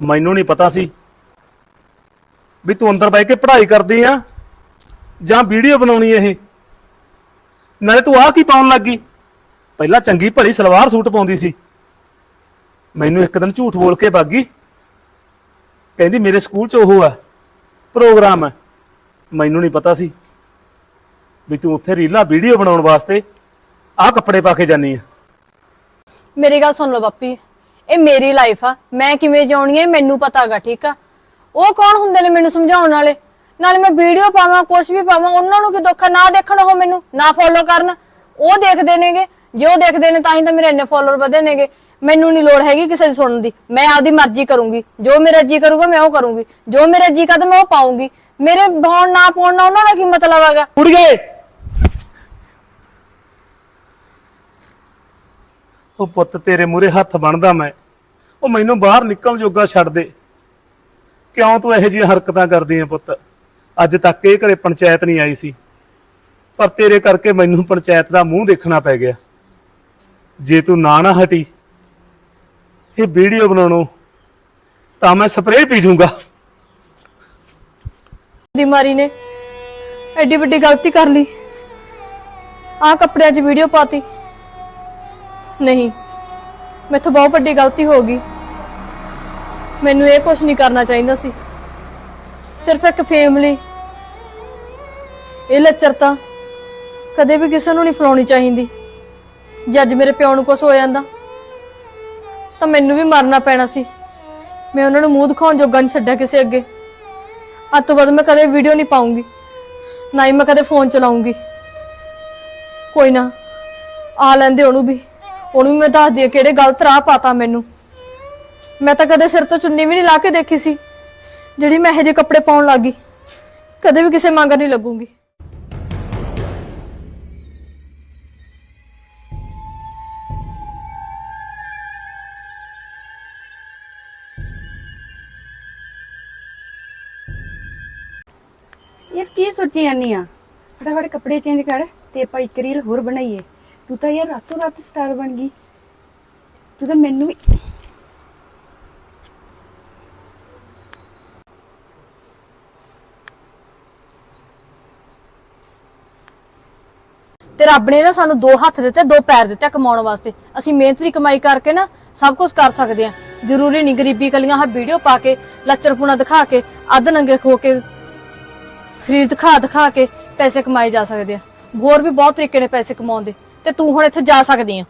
ਮੈਨੂੰ ਨਹੀਂ ਪਤਾ ਸੀ ਵੀ ਤੂੰ ਅੰਦਰ ਬਹਿ ਕੇ ਪੜ੍ਹਾਈ ਕਰਦੀ ਆ ਜਾਂ ਵੀਡੀਓ ਬਣਾਉਣੀ ਇਹ। ਨਾਲੇ ਤੂੰ ਆਹ ਕੀ ਪਾਉਣ ਲੱਗੀ ਪਹਿਲਾਂ ਚੰਗੀ ਭਲੀ ਸਲਵਾਰ ਸੂਟ ਪਾਉਂਦੀ ਸੀ। ਮੈਨੂੰ ਇੱਕ ਦਿਨ ਝੂਠ ਬੋਲ ਕੇ ਭਾਗੀ ਕਹਿੰਦੀ, ਮੇਰੇ ਸਕੂਲ 'ਚ ਉਹ ਆ, ਪ੍ਰੋਗਰਾਮ ਹੈ ਮੈਨੂੰ ਨਹੀਂ ਪਤਾ ਸੀ ਵੀ ਤੂੰ ਉੱਥੇ ਰੀਲਾਂ ਵੀਡੀਓ ਬਣਾਉਣ ਵਾਸਤੇ ਆਹ ਕੱਪੜੇ ਪਾ ਕੇ ਜਾਨੀ ਆ। ਮੇਰੀ ਗੱਲ ਸੁਣ ਲਓ ਬੱਪੀ। ਇਹ ਮੇਰੀ ਲਾਈਫ ਆ, ਮੈਂ ਕਿਵੇਂ ਜਿਉਣੀ ਹੈ ਮੈਨੂੰ ਪਤਾਗਾ ਠੀਕ ਆ? ਉਹ ਕੌਣ ਹੁੰਦੇ ਨੇ ਮੈਨੂੰ ਸਮਝਾਉਣ ਵਾਲੇ? ਨਾਲੇ ਮੈਂ ਵੀਡੀਓ ਪਾਵਾਂ ਕੁਝ ਵੀ ਪਾਵਾਂ, ਉਹਨਾਂ ਨੂੰ ਕੀ ਦੁੱਖ ਆ? ਨਾ ਦੇਖਣ ਉਹ ਮੈਨੂੰ, ਨਾ ਫੋਲੋ ਕਰਨ। ਉਹ ਦੇਖਦੇ ਨੇਗੇ, ਜੇ ਉਹ ਦੇਖਦੇ ਨੇ ਤਾਂ ਹੀ ਤਾਂ ਮੇਰੇ ਇੰਨੇ ਫੋਲੋਅਰ ਵਧੇ ਨੇਗੇ। ਮੈਨੂੰ ਨਹੀਂ ਲੋੜ ਹੈਗੀ ਕਿਸੇ ਦੀ ਸੁਣਨ ਦੀ। ਮੈਂ ਆਪਦੀ ਮਰਜ਼ੀ ਕਰੂੰਗੀ। ਜੋ ਮੇਰਾ ਜੀ ਕਰੂਗਾ, ਮੈਂ ਉਹ ਕਰੂੰਗੀ। ਜੋ ਮੇਰਾ ਜੀ ਕਰਦਾ ਮੈਂ ਉਹ ਪਾਉਂਗੀ ਮੇਰੇ ਪਾਉਣ ਨਾ ਪਾਉਣ ਨਾਲ ਉਹਨਾਂ ਦਾ ਕੀ ਮਤਲਬ ਹੈਗਾ? ਉੜ ਉਹ ਪੁੱਤ ਤੇਰੇ ਮੂਰੇ ਹੱਥ ਬਣਦਾ ਮੈਂ। ਉਹ ਮੈਨੂੰ ਬਾਹਰ ਨਿਕਲਣ ਜੋਗਾ ਛੱਡ ਦੇ। ਕਿਉਂ ਤੂੰ ਇਹੋ ਜਿਹੀਆਂ ਹਰਕਤਾਂ ਕਰਦੀ ਆਂ ਪੁੱਤ? ਅੱਜ ਤੱਕ ਇਹ ਘਰੇ ਪੰਚਾਇਤ ਨਹੀਂ ਆਈ ਸੀ। ਪਰ ਤੇਰੇ ਕਰਕੇ ਮੈਨੂੰ ਪੰਚਾਇਤ ਦਾ ਮੂੰਹ ਦੇਖਣਾ ਪੈ ਗਿਆ। ਜੇ ਤੂੰ ਨਾ ਨਾ ਹਟੀ, ਇਹ ਵੀਡੀਓ ਬਣਾਉਣੋਂ ਤਾਂ ਮੈਂ ਸਪਰੇਅ ਪੀ ਜੂੰਗਾ ਦੀ ਮਾਰੀ ਨੇ ਐਡੀ ਵੱਡੀ ਗਲਤੀ ਕਰ ਲਈ। ਆ ਕੱਪੜਿਆਂ 'ਚ ਵੀਡੀਓ ਪਾਤੀ। ਨਹੀਂ। ਮੈਥੋਂ ਬਹੁਤ ਵੱਡੀ ਗਲਤੀ ਹੋ ਗਈ। ਮੈਨੂੰ ਇਹ ਕੁਝ ਨਹੀਂ ਕਰਨਾ ਚਾਹੀਦਾ ਸੀ। ਸਿਰਫ ਇੱਕ ਫੈਮਿਲੀ ਇਹ ਲੱਚਰਤਾ ਕਦੇ ਵੀ ਕਿਸੇ ਨੂੰ ਨਹੀਂ ਫਲਾਉਣੀ ਚਾਹੀਦੀ। ਜੇ ਅੱਜ ਮੇਰੇ ਪਿਓ ਨੂੰ ਕੁਝ ਹੋ ਜਾਂਦਾ, ਤਾਂ ਮੈਨੂੰ ਵੀ ਮਰਨਾ ਪੈਣਾ ਸੀ। ਮੈਂ ਉਹਨਾਂ ਨੂੰ ਮੂੰਹ ਦਿਖਾਉਣ ਜੋਗਾ ਨਹੀਂ ਛੱਡਿਆ ਕਿਸੇ ਅੱਗੇ। ਅੱਜ ਤੋਂ ਬਾਅਦ ਮੈਂ ਕਦੇ ਵੀਡੀਓ ਨਹੀਂ ਪਾਉਂਗੀ, ਨਾ ਹੀ ਮੈਂ ਕਦੇ ਫੋਨ ਚਲਾਉਂਗੀ। ਕੋਈ ਨਾ, ਆ ਲੈਂਦੇ ਉਹਨੂੰ ਵੀ। ਉਹਨੂੰ ਵੀ ਮੈਂ ਦੱਸਦੀ ਆ ਕਿਹੜੇ ਗਲਤ ਰਾਹ ਪਾਤਾ ਮੈਨੂੰ। ਮੈਂ ਤਾਂ ਕਦੇ ਸਿਰ ਤੋਂ ਚੁੰਨੀ ਵੀ ਨਹੀਂ ਲਾ ਕੇ ਦੇਖੀ ਸੀ, ਜਿਹੜੀ ਮੈਂ ਇਹੋ ਜਿਹੇ ਕੱਪੜੇ ਪਾਉਣ ਲੱਗੀ। ਕਦੇ ਵੀ ਕਿਸੇ ਮੰਗ ਨਹੀਂ ਲੱਗੂਗੀ। ਯਾਰ ਕੀ ਸੋਚੀ ਜਾਨੀ ਆ? ਫਟਾਫਟ ਕੱਪੜੇ ਚੇਂਜ ਕਰ ਤੇ ਆਪਾਂ ਇੱਕ ਰੀਲ ਹੋਰ ਬਣਾਈਏ। ਤੂੰ ਤਾਂ ਯਾਰ ਰਾਤੋਂ ਰਾਤ ਸਟਾਰ ਬਣ ਗਈ। ਤੂੰ ਤਾਂ ਮੈਨੂੰ ਵੀ ਤੇ ਰੱਬ ਨੇ ਨਾ ਸਾਨੂੰ ਦੋ ਹੱਥ ਦਿੱਤੇ, ਦੋ ਪੈਰ ਦਿੱਤੇ ਕਮਾਉਣ ਵਾਸਤੇ। ਅਸੀਂ ਮਿਹਨਤ ਦੀ ਕਮਾਈ ਕਰਕੇ ਨਾ ਸਭ ਕੁਝ ਕਰ ਸਕਦੇ ਆ। ਜ਼ਰੂਰੀ ਨਹੀਂ ਗਰੀਬੀ ਕਲੀਆਂ ਆਹ ਵੀਡੀਓ ਪਾ ਕੇ ਲੱਚਰਪੁਣਾ ਦਿਖਾ ਕੇ, ਅੱਧ ਨੰਗੇ ਖੋ ਕੇ, ਸਰੀਰ ਦਿਖਾ ਦਿਖਾ ਕੇ ਪੈਸੇ ਕਮਾਏ ਜਾ ਸਕਦੇ ਆ। ਹੋਰ ਵੀ ਬਹੁਤ ਤਰੀਕੇ ਨੇ ਪੈਸੇ ਕਮਾਉਣ ਦੇ। ਤੇ ਤੂੰ ਹੁਣ ਇੱਥੇ ਜਾ ਸਕਦੀ ਆ।